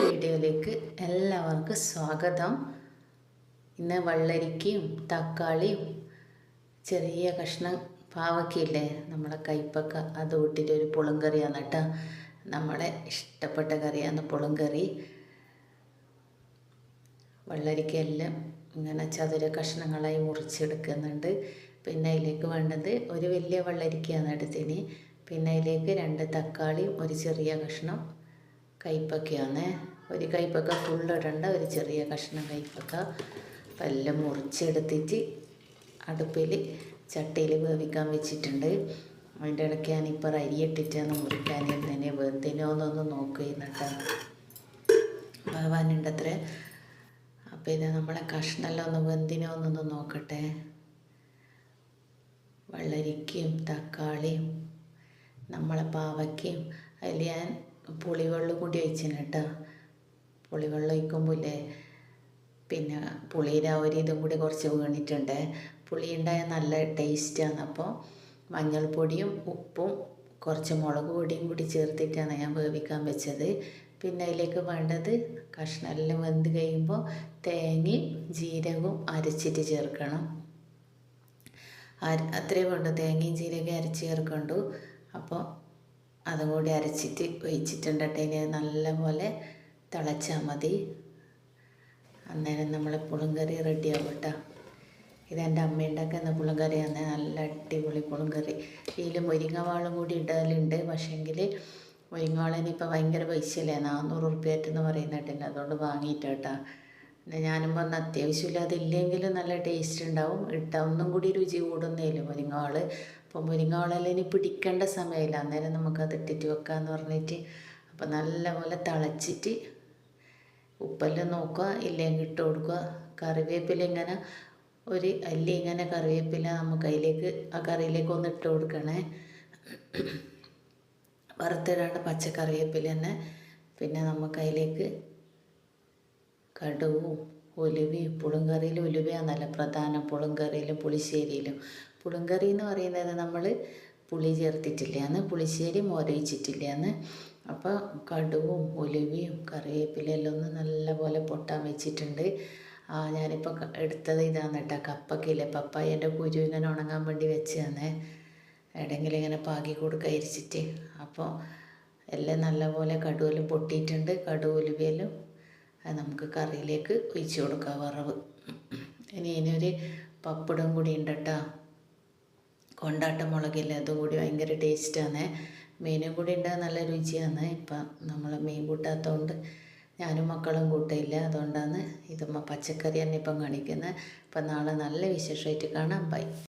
വീഡിയോയിലേക്ക് എല്ലാവർക്കും സ്വാഗതം. ഇന്ന് വെള്ളരിക്കയും തക്കാളിയും ചെറിയ കഷ്ണം പാവക്കയില്ലേ നമ്മളെ കൈപ്പക്ക അത് ഇട്ടിട്ട് ഒരു പുളുങ്കറിയാണ് കേട്ടോ. നമ്മളെ ഇഷ്ടപ്പെട്ട കറിയാണ് പുളുങ്കറി വെള്ളരിക്കയെല്ലാം ഇങ്ങനെ ചതുര കഷ്ണങ്ങളായി മുറിച്ചെടുക്കുന്നുണ്ട്. പിന്നെ അതിലേക്ക് വേണ്ടത് ഒരു വലിയ വെള്ളരിക്കയാണ് എടുത്തിന് പിന്നെ അതിലേക്ക് രണ്ട് തക്കാളിയും ഒരു ചെറിയ കഷ്ണം കൈപ്പക്കയാണ്. ഒരു കൈപ്പക്ക ഫുള്ളിടണ്ട ഒരു ചെറിയ കഷ്ണം കൈപ്പക്ക. പല്ല മുറിച്ചെടുത്തിട്ട് അടുപ്പിൽ ചട്ടിയിൽ വേവിക്കാൻ വെച്ചിട്ടുണ്ട്. അതിന്റെ ഇടയ്ക്ക് ഞാനിപ്പോൾ അരിയിട്ടിട്ടാണ് മുറിക്കാനിരുന്നതിനെ വെന്തിനോന്നൊന്ന് നോക്കുന്നുണ്ട് അത്ര അപ്പം ഇത് നമ്മളെ കഷ്ണമെല്ലാം ഒന്ന് വെന്തിനോന്നൊന്ന് നോക്കട്ടെ. വെള്ളരിക്കയും തക്കാളിയും നമ്മളെ പാവയ്ക്കയും അതിൽ ഞാൻ പുളിവെള്ളം കൂടി ഒഴിച്ചിന് കേട്ടോ പുളിവെള്ളം ഇല്ലേ പിന്നെ പുളിയുടെ ഒരു ഇതും കൂടി കുറച്ച് വീണിട്ടുണ്ട്. പുളി ഉണ്ടായാൽ നല്ല ടേസ്റ്റാണ് അപ്പോൾ മഞ്ഞൾപ്പൊടിയും ഉപ്പും കുറച്ച് മുളക് പൊടിയും കൂടി ചേർത്തിട്ടാണ് ഞാൻ വേവിക്കാൻ വെച്ചത്. പിന്നെ അതിലേക്ക് വേണ്ടത് കഷ്ണമെല്ലാം വെന്ത് കഴിയുമ്പോൾ തേങ്ങയും ജീരകവും അരച്ചിട്ട് ചേർക്കണം. അത്രയും വേണ്ടു. തേങ്ങയും ജീരകവും അരച്ച് ചേർക്കണ്ടു. അപ്പോൾ അതും കൂടി അരച്ചിട്ട് ഒഴിച്ചിട്ടുണ്ട് ഇനി നല്ലപോലെ തിളച്ചാൽ മതി. അന്നേരം നമ്മളെ പുളുങ്കറി റെഡിയാവും കേട്ടോ. ഇതെന്റെ അമ്മ ഉണ്ടാക്കുന്ന പുളുങ്കറിയാണ് നല്ല അടിപൊളി പുളുങ്കറി. ഇതിൽ മുരിങ്ങവാളും കൂടി ഇടലുണ്ട്. പക്ഷേങ്കിൽ മുരിങ്ങ വാളിനിപ്പോൾ ഭയങ്കര പൈസയല്ലേ? നാനൂറ് റുപ്യാറ്റെന്ന് പറയുന്നിട്ടില്ല അതുകൊണ്ട് വാങ്ങിയിട്ട് കേട്ടോ. പിന്നെ ഞാനും വന്ന് അത്യാവശ്യമില്ല അതില്ലെങ്കിലും നല്ല ടേസ്റ്റ് ഉണ്ടാവും. ഇട്ട ഒന്നും കൂടി രുചി കൂടുന്നേലും മുരിങ്ങാൾ അപ്പോൾ മുരിങ്ങാളെല്ലാം ഇനി പിടിക്കേണ്ട സമയമില്ല. അന്നേരം നമുക്കത് ഇട്ടിട്ട് വെക്കാമെന്ന് പറഞ്ഞിട്ട് അപ്പോൾ നല്ലപോലെ തിളച്ചിട്ട് ഉപ്പെല്ലാം നോക്കുക ഇല്ലെങ്കിൽ ഇട്ട് കൊടുക്കുക. കറിവേപ്പില ഇങ്ങനെ ഒരു അല്ലി ഇങ്ങനെ കറിവേപ്പില നമുക്ക് അതിലേക്ക് ആ കറിയിലേക്ക് ഒന്ന് ഇട്ട് കൊടുക്കണേ. വറുത്തിടാണ്ട് പച്ചക്കറിവേപ്പില തന്നെ. പിന്നെ നമുക്ക് അതിലേക്ക് കടുവും ഉലുവയും പുളുങ്കറിയിൽ നല്ല പ്രധാനം. പുളുങ്കറിയിലും പുളിശ്ശേരിയിലും. പുളുങ്കറി എന്ന് പറയുന്നത് നമ്മൾ പുളി ചേർത്തിട്ടില്ലയെന്ന് പുളിശ്ശേരി മോരയിച്ചിട്ടില്ലയെന്ന് അപ്പോൾ കടുവും ഉലുവയും കറിവേപ്പിലെല്ലാം ഒന്ന് നല്ലപോലെ പൊട്ടാൻ വെച്ചിട്ടുണ്ട്. ആ ഞാനിപ്പോൾ എടുത്തത് ഇതാണ് കേട്ടോ. കപ്പക്കില്ലേ? പപ്പായന്റെ കുരു ഇങ്ങനെ ഉണങ്ങാൻ വേണ്ടി വെച്ചതാണ്. എവിടെയെങ്കിലും ഇങ്ങനെ പാകി കൊടുക്കുക ഇരിച്ചിട്ട് അപ്പോൾ എല്ലാം നല്ലപോലെ കടുവെല്ലാം പൊട്ടിയിട്ടുണ്ട്. കടുവ് ഉലുവയിലും അത് നമുക്ക് കറിയിലേക്ക് ഒഴിച്ചു കൊടുക്കാം വറവ്. ഇനി ഇതിനൊരു പപ്പടം കൂടി ഉണ്ട് കേട്ടോ കൊണ്ടാട്ട മുളകില്ല അതും കൂടി ഭയങ്കര ടേസ്റ്റാണ് മീനും കൂടി ഉണ്ടാകാൻ നല്ല രുചിയാണ് ഇപ്പം നമ്മൾ മീൻ കൂട്ടാത്തതുകൊണ്ട് ഞാനും മക്കളും കൂട്ടയില്ല അതുകൊണ്ടാണ് ഇത് പച്ചക്കറി തന്നെ ഇപ്പം കാണിക്കുന്നത് അപ്പം നാളെ നല്ല വിശേഷമായിട്ട് കാണാം. ബൈ